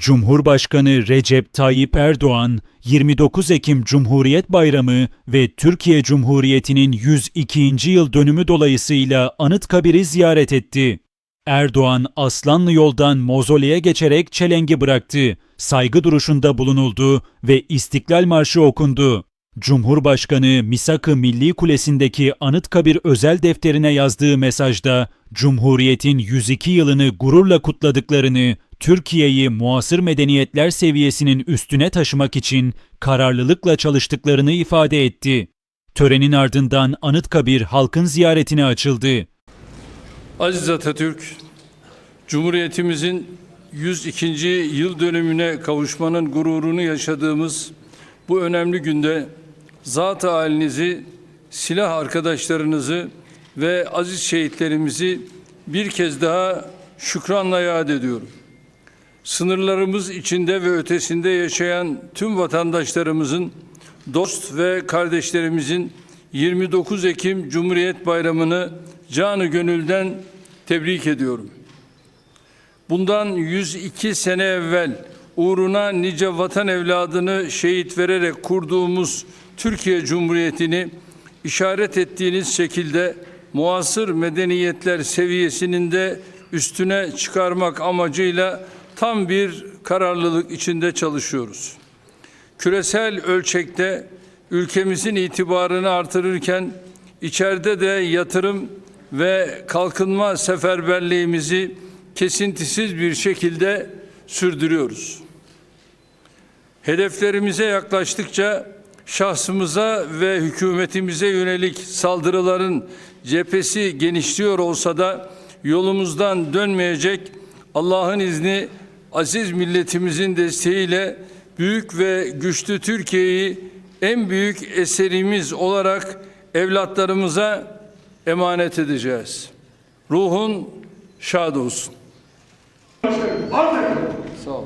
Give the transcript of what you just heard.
Cumhurbaşkanı Recep Tayyip Erdoğan, 29 Ekim Cumhuriyet Bayramı ve Türkiye Cumhuriyeti'nin 102. yıl dönümü dolayısıyla Anıtkabir'i ziyaret etti. Erdoğan Aslanlı yoldan mozoleye geçerek çelengi bıraktı, saygı duruşunda bulunuldu ve İstiklal Marşı okundu. Cumhurbaşkanı Misak-ı Milli Kulesi'ndeki Anıtkabir özel defterine yazdığı mesajda Cumhuriyet'in 102 yılını gururla kutladıklarını, Türkiye'yi muasır medeniyetler seviyesinin üstüne taşımak için kararlılıkla çalıştıklarını ifade etti. Törenin ardından Anıtkabir halkın ziyaretine açıldı. Aziz Atatürk, Cumhuriyetimizin 102. yıl dönümüne kavuşmanın gururunu yaşadığımız bu önemli günde zat halinizi, silah arkadaşlarınızı ve aziz şehitlerimizi bir kez daha şükranla yad ediyorum. Sınırlarımız içinde ve ötesinde yaşayan tüm vatandaşlarımızın, dost ve kardeşlerimizin 29 Ekim Cumhuriyet Bayramı'nı canı gönülden tebrik ediyorum. Bundan 102 sene evvel uğruna nice vatan evladını şehit vererek kurduğumuz Türkiye Cumhuriyeti'ni işaret ettiğiniz şekilde muasır medeniyetler seviyesinin de üstüne çıkarmak amacıyla tam bir kararlılık içinde çalışıyoruz. Küresel ölçekte ülkemizin itibarını artırırken içeride de yatırım ve kalkınma seferberliğimizi kesintisiz bir şekilde sürdürüyoruz. Hedeflerimize yaklaştıkça şahsımıza ve hükümetimize yönelik saldırıların cephesi genişliyor olsa da yolumuzdan dönmeyecek Allah'ın izni aziz milletimizin desteğiyle büyük ve güçlü Türkiye'yi en büyük eserimiz olarak evlatlarımıza emanet edeceğiz. Ruhun şad olsun. Artık Sağ ol.